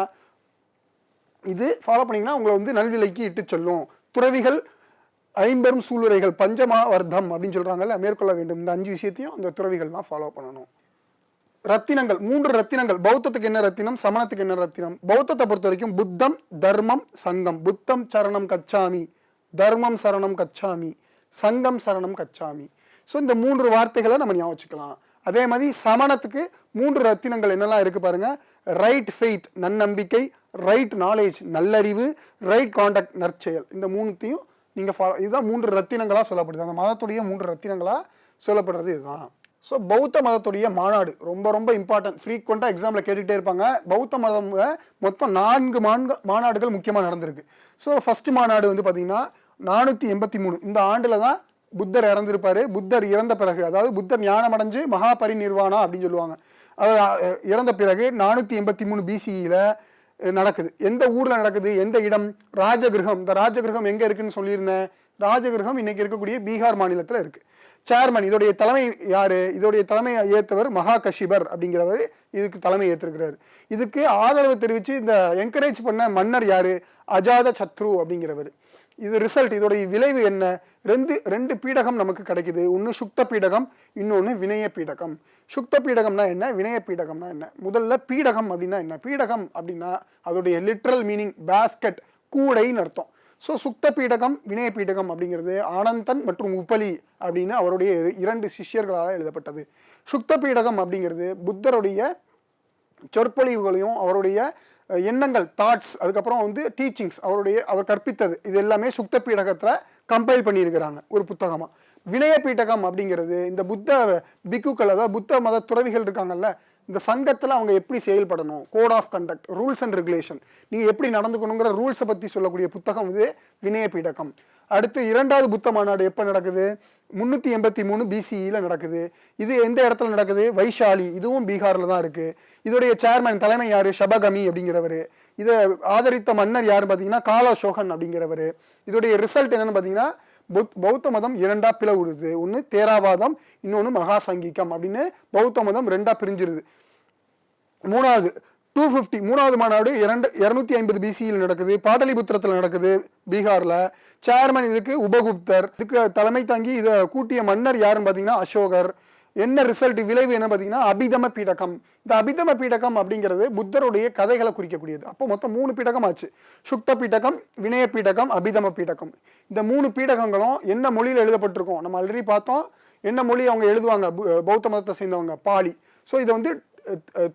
இது ஃபாலோ பண்ணிங்கன்னா உங்களை வந்து நல்விலைக்கு இட்டு சொல்லும். துறவிகள் ஐம்பெரும் சூளுரைகள் பஞ்சமா வர்த்தம் அப்படின்னு சொல்கிறாங்கல்ல மேற்கொள்ள வேண்டும். இந்த அஞ்சு விஷயத்தையும் அந்த துறவிகள்லாம் ஃபாலோ பண்ணணும். ரத்தினங்கள் மூன்று ரத்தினங்கள். பௌத்தத்துக்கு என்ன ரத்தினம்? சமணத்துக்கு என்ன ரத்தினம்? பௌத்தத்தை பொறுத்த வரைக்கும் புத்தம் தர்மம் சங்கம். புத்தம் சரணம் கச்சாமி. தர்மம் சரணம் கச்சாமி. சங்கம் சரணம் கச்சாமி. ஸோ இந்த மூன்று வார்த்தைகளை நம்ம ஞாபகம் வச்சுக்கலாம். அதே மாதிரி சமணத்துக்கு மூன்று ரத்தினங்கள் என்னெல்லாம் இருக்கு பாருங்க. ரைட் ஃபெய்த் நன்னம்பிக்கை ரைட் நாலேஜ் நல்லறிவு ரைட் காண்டாக்ட் நற்செயல். இந்த மூணுத்தையும் நீங்கள் ஃபாலோ இதுதான் மூன்று ரத்தினங்களாக சொல்லப்படுது. அந்த மதத்துடைய மூன்று ரத்தினங்களாக சொல்லப்படுறது இதுதான். ஸோ பௌத்த மதத்துடைய மாநாடு ரொம்ப ரொம்ப இம்பார்ட்டன்ட் ஃப்ரீக்வெண்ட்டாக எக்ஸாமில் கேட்டுகிட்டே இருப்பாங்க. பௌத்த மதம் மொத்தம் நான்கு மான்க மாநாடுகள் முக்கியமாக நடந்திருக்கு. ஸோ ஃபஸ்ட்டு மாநாடு வந்து பார்த்திங்கன்னா நானூற்றி எண்பத்தி மூணு. இந்த ஆண்டில் தான் புத்தர் இறந்திருப்பாரு. புத்தர் இறந்த பிறகு அதாவது புத்தர் ஞானம் அடைஞ்சு மகா பரிநிர்வாணம் அப்படின்னு சொல்லுவாங்க. அதாவது இறந்த பிறகு நானூற்றி எண்பத்தி மூணு பிசியில் நடக்குது. எந்த ஊரில் நடக்குது? எந்த இடம்? ராஜகிருகம். இந்த ராஜகிருகம் எங்கே இருக்குன்னு சொல்லியிருந்தேன். ராஜகிருகம் இன்னைக்கு இருக்கக்கூடிய பீகார் மாநிலத்தில் இருக்குது சேர்மன் இதோடைய தலைமை யாரு? இதோடைய தலைமை ஏற்றவர் மகா கஷிபர் அப்படிங்கிறவர் இதுக்கு தலைமை ஏற்றிருக்கிறார் இதுக்கு ஆதரவு தெரிவித்து இந்த என்கரேஜ் பண்ண மன்னர் யாரு? அஜாத சத்ரு அப்படிங்கிறவர். இது ரிசல்ட் இதோடைய விளைவு என்ன? ரெண்டு ரெண்டு பீடகம் நமக்கு கிடைக்குது. ஒன்று சுக்த பீடகம் இன்னொன்று வினய பீடகம். சுக்த பீடகம்னா என்ன? வினய பீடகம்னா என்ன? முதல்ல பீடகம் அப்படின்னா என்ன? பீடகம் அப்படின்னா அதோடைய லிட்ரல் மீனிங் பேஸ்கெட் கூடைன்னு அர்த்தம். ஸோ சுக்த பீடகம் வினய பீடகம் அப்படிங்கிறது ஆனந்தன் மற்றும் உப்பலி அப்படின்னு அவருடைய இரண்டு சிஷ்யர்களால் எழுதப்பட்டது. சுக்த பீடகம் அப்படிங்கிறது புத்தருடைய சொற்பொழிவுகளையும் அவருடைய எண்ணங்கள் தாட்ஸ் அதுக்கப்புறம் வந்து டீச்சிங்ஸ் அவருடைய அவர் கற்பித்தது. இது எல்லாமே சுக்த பீடகத்தில் கம்பைல் பண்ணியிருக்கிறாங்க ஒரு புத்தகமாக வினய பீடகம் அப்படிங்கிறது இந்த புத்த பிக்குக்கள் அதாவது புத்த மத துறவிகள் இருக்காங்கல்ல இந்த சங்கத்தில் அவங்க எப்படி செயல்படணும்? Code of conduct rules and regulation நீங்கள் எப்படி நடந்துக்கணுங்கிற ரூல்ஸை பற்றி சொல்லக்கூடிய புத்தகம் இது வினய பீடகம் அடுத்து இரண்டாவது புத்த மாநாடு எப்போ நடக்குது? முந்நூற்றி எண்பத்தி மூணு பிசிஇயில் நடக்குது. இது எந்த இடத்துல நடக்குது? வைஷாலி இதுவும் பீகாரில் தான் இருக்குது இதோடைய சேர்மன் தலைமை யார்? ஷபகமி அப்படிங்கிறவர். இதை ஆதரித்த மன்னர் யாருன்னு பார்த்தீங்கன்னா காலாசோகன் அப்படிங்கிறவர். இதோடைய ரிசல்ட் என்னென்னு பார்த்தீங்கன்னா பௌத்த மதம் இரண்டா பிளவுடுது ஒன்று தேராவாதம் இன்னொன்று மகா சங்கீகம் அப்படின்னு பௌத்த மதம் ரெண்டா பிரிஞ்சிருது. மூணாவது டூ ஃபிஃப்டி மூணாவது மாநாடு இரண்டு இரநூத்தி ஐம்பது பிசியில் நடக்குது. பாடலிபுத்திரத்தில் நடக்குது பீகாரில். சேர்மன் இதுக்கு உபகுப்தர். இதுக்கு தலைமை தாங்கி இதை கூட்டிய மன்னர் யாருன்னு பார்த்தீங்கன்னா அசோகர். என்ன ரிசல்ட் விளைவு என்ன பார்த்தீங்கன்னா அபிதம பீடகம். இந்த அபிதம பீடகம் அப்படிங்கிறது புத்தருடைய கதைகளை குறிக்கக்கூடியது. அப்போ மொத்தம் மூணு பீடகம் ஆச்சு. சுக்த பீடகம் வினய பீடகம் அபிதம பீடகம். இந்த மூணு பீடகங்களும் என்ன மொழியில் எழுதப்பட்டிருக்கோம்? நம்ம ஆல்ரெடி பார்த்தோம். என்ன மொழி அவங்க எழுதுவாங்க? பௌத்த மதத்தை சேர்ந்தவங்க பாலி. ஸோ இதை வந்து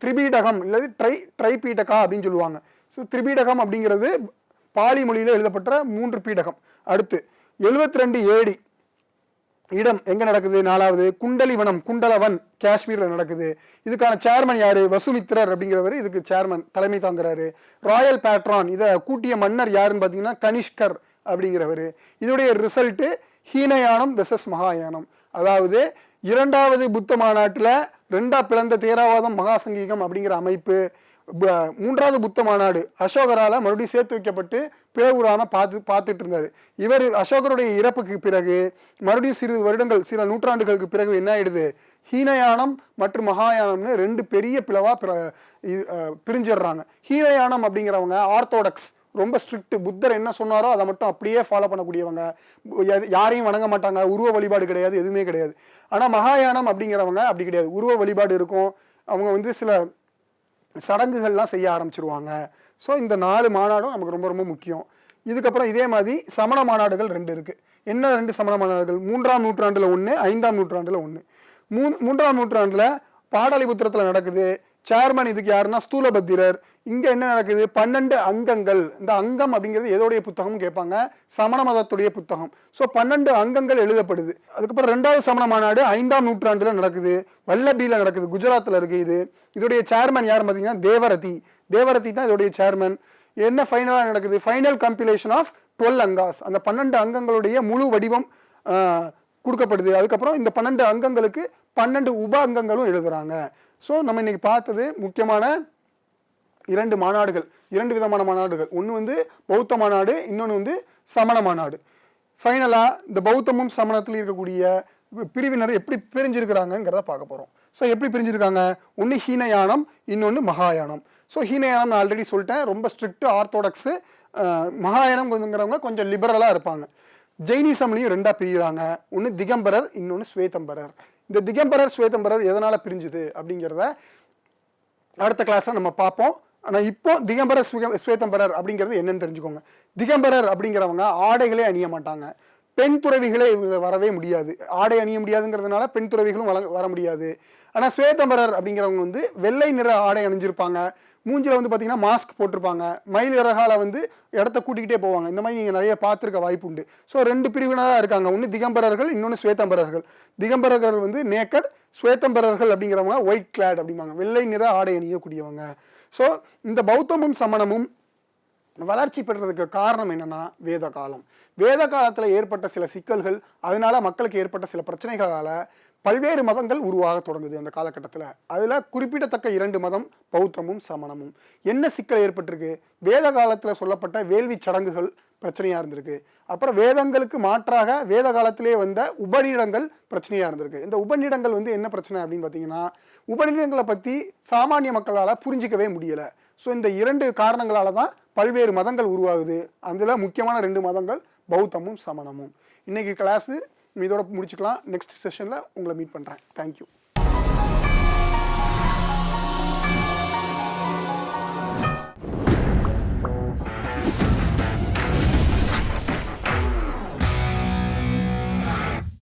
திரிபீடகம் இல்லது ட்ரை ட்ரைபீடகா அப்படின்னு சொல்லுவாங்க. ஸோ திரிபீடகம் அப்படிங்கிறது பாலி மொழியில் எழுதப்பட்ட மூன்று பீடகம். அடுத்து எழுபத்தி ரெண்டு ஏடி. இடம் எங்க நடக்குது? நாலாவது குண்டலிவனம் குண்டலவன் காஷ்மீர்ல நடக்குது. இதுக்கான சேர்மன் யாரு? வசுமித்ரர் அப்படிங்கிறவர். இதுக்கு சேர்மன் தலைமை தாங்குறாரு. ராயல் பேட்ரான் இதை கூட்டிய மன்னர் யாருன்னு பார்த்தீங்கன்னா கனிஷ்கர் அப்படிங்கிறவர். இதோடைய ரிசல்ட்டு ஹீனயானம் வெசஸ் மகாயானம். அதாவது இரண்டாவது புத்த மாநாட்டில் ரெண்டா பிளந்த தேராவாதம் மகாசங்கீகம் அப்படிங்கிற அமைப்பு மூன்றாவது புத்த மாநாடு அசோகரால மறுபடியும் சேர்த்து வைக்கப்பட்டு பிளவுறாம பார்த்து பார்த்துட்டு இருந்தார். இவர் அசோகருடைய இறப்புக்கு பிறகு மறுபடியும் சிறு வருடங்கள் சில நூற்றாண்டுகளுக்கு பிறகு என்ன ஆயிடுது? ஹீனயானம் மற்றும் மகாயானம்னு ரெண்டு பெரிய பிளவாக பிர- பிரிஞ்சிடுறாங்க. ஹீனயானம் அப்படிங்கிறவங்க ஆர்த்தோடக்ஸ் ரொம்ப ஸ்ட்ரிக்ட் புத்தர் என்ன சொன்னாரோ அதை மட்டும் அப்படியே ஃபாலோ பண்ணக்கூடியவங்க. யாரையும் வணங்க மாட்டாங்க உருவ வழிபாடு கிடையாது எதுவுமே கிடையாது. ஆனால் மகாயானம் அப்படிங்கிறவங்க அப்படி கிடையாது. உருவ வழிபாடு இருக்கும். அவங்க வந்து சில சடங்குகள்லாம் செய்ய ஆரம்பிச்சிருவாங்க. ஸோ இந்த நாலு மாநாடும் நமக்கு ரொம்ப ரொம்ப முக்கியம். இதுக்கப்புறம் இதே மாதிரி சமண மாநாடுகள் ரெண்டு இருக்குது என்ன ரெண்டு சமண மாநாடுகள்? மூன்றாம் நூற்றாண்டில் ஒன்று ஐந்தாம் நூற்றாண்டில் ஒன்று மூ மூன்றாம் நூற்றாண்டில் பாடலிபுத்திரத்தில் நடக்குது. சேர்மன் இதுக்கு யாருன்னா ஸ்தூலபத்திரர். இங்கே என்ன நடக்குது? பன்னெண்டு அங்கங்கள். இந்த அங்கம் அப்படிங்கிறது எதோடைய புத்தகம் கேட்பாங்க? சமண மதத்துடைய புத்தகம். ஸோ பன்னெண்டு அங்கங்கள் எழுதப்படுது. அதுக்கப்புறம் ரெண்டாவது சமண மாநாடு ஐந்தாம் நூற்றாண்டில் நடக்குது. வல்லபியில் நடக்குது. குஜராத்தில் இருக்குது இது. இதோடைய சேர்மன் யார் பார்த்தீங்கன்னா? தேவரதி. தேவரதி தான் இதோடைய சேர்மன் என்ன ஃபைனலாக நடக்குது? Final compilation of twelve Angas. அந்த பன்னெண்டு அங்கங்களுடைய முழு வடிவம் கொடுக்கப்படுது. அதுக்கப்புறம் இந்த பன்னெண்டு அங்கங்களுக்கு பன்னெண்டு உப அங்கங்களும் எழுதுகிறாங்க ஸோ நம்ம இன்னைக்கு பார்த்தது முக்கியமான இரண்டு மாநாடுகள் இரண்டு விதமான மாநாடுகள். ஒன்று வந்து பௌத்த மாநாடு இன்னொன்று வந்து சமண மாநாடு. ஃபைனலாக இந்த பௌத்தமும் சமணத்தில் இருக்கக்கூடிய பிரிவினர் எப்படி பிரிஞ்சிருக்கிறாங்கிறத பார்க்க போகிறோம் ஸோ எப்படி பிரிஞ்சிருக்காங்க? ஒன்று ஹீனயானம் இன்னொன்று மகாயானம். ஸோ ஹீனயானம் நான் ஆல்ரெடி சொல்லிட்டேன். ரொம்ப ஸ்ட்ரிக்ட் ஆர்த்தோடக்ஸு மகாயானம்ங்கிறவங்க கொஞ்சம் லிபரலாக இருப்பாங்க. ஜெயினிசம்லையும் ரெண்டாக பிரிகிறாங்க ஒன்று திகம்பரர் இன்னொன்று ஸ்வேதம்பரர். இந்த திகம்பரர் ஸ்வேதம்பரர் எதனால் பிரிஞ்சுது அப்படிங்கிறத அடுத்த கிளாஸில் நம்ம பார்ப்போம். ஆனால் இப்போ திகம்பர ஸ்வே- ஸ்வேதம்பரர் அப்படிங்கிறது என்னன்னு தெரிஞ்சுக்கோங்க. திகம்பரர் அப்படிங்கிறவங்க ஆடைகளே அணிய மாட்டாங்க. பெண் துறவிகளே இவங்க வரவே முடியாது. ஆடை அணிய முடியாதுங்கிறதுனால பெண் துறவிகளும் வர வர முடியாது. ஆனால் ஸ்வேதம்பரர் அப்படிங்கிறவங்க வந்து வெள்ளை நிற ஆடை அணிஞ்சிருப்பாங்க. மூஞ்சில் வந்து பார்த்தீங்கன்னா மாஸ்க் போட்டிருப்பாங்க. மயில் இறகால வந்து இடத்த கூட்டிக்கிட்டே போவாங்க. இந்த மாதிரி நீங்கள் நிறைய பார்த்துருக்க வாய்ப்பு உண்டு. ஸோ ரெண்டு பிரிவினராக இருக்காங்க. ஒன்று திகம்பரர்கள் இன்னொன்று ஸ்வேதம்பரர்கள் திகம்பரர்கள் வந்து நேக்கட் ஸ்வேதம்பரர்கள் அப்படிங்கிறவங்க ஒயிட் கிளாட் அப்படிம்பாங்க. வெள்ளை நிற ஆடை அணியக்கூடியவங்க. ஸோ இந்த பௌத்தமும் சமணமும் வளர்ச்சி பெற்றதுக்கு காரணம் என்னன்னா வேத காலம் வேத காலத்தில் ஏற்பட்ட சில சிக்கல்கள் அதனால் மக்களுக்கு ஏற்பட்ட சில பிரச்சனைகளால் பல்வேறு மதங்கள் உருவாக தொடங்குது அந்த காலகட்டத்தில். அதில் குறிப்பிடத்தக்க இரண்டு மதம் பௌத்தமும் சமணமும். என்ன சிக்கல் ஏற்பட்டிருக்கு? வேத காலத்தில் சொல்லப்பட்ட வேள்வி சடங்குகள் பிரச்சனையாக இருந்திருக்கு. அப்புறம் வேதங்களுக்கு மாற்றாக வேத காலத்திலே வந்த உபநிடங்கள் பிரச்சனையாக இருந்திருக்கு. இந்த உபநிடங்கள் வந்து என்ன பிரச்சனை அப்படின்னு பார்த்தீங்கன்னா உபநிடங்களை பற்றி சாமானிய மக்களால் புரிஞ்சிக்கவே முடியலை. ஸோ இந்த இரண்டு காரணங்களால தான் பல்வேறு மதங்கள் உருவாகுது. அதில் முக்கியமான ரெண்டு மதங்கள் பௌத்தமும் சமணமும். இன்றைக்கி கிளாஸு இதோட முடிச்சுக்கலாம். நெக்ஸ்ட் செஷனில் உங்களை மீட் பண்ணுறேன் தேங்க்யூ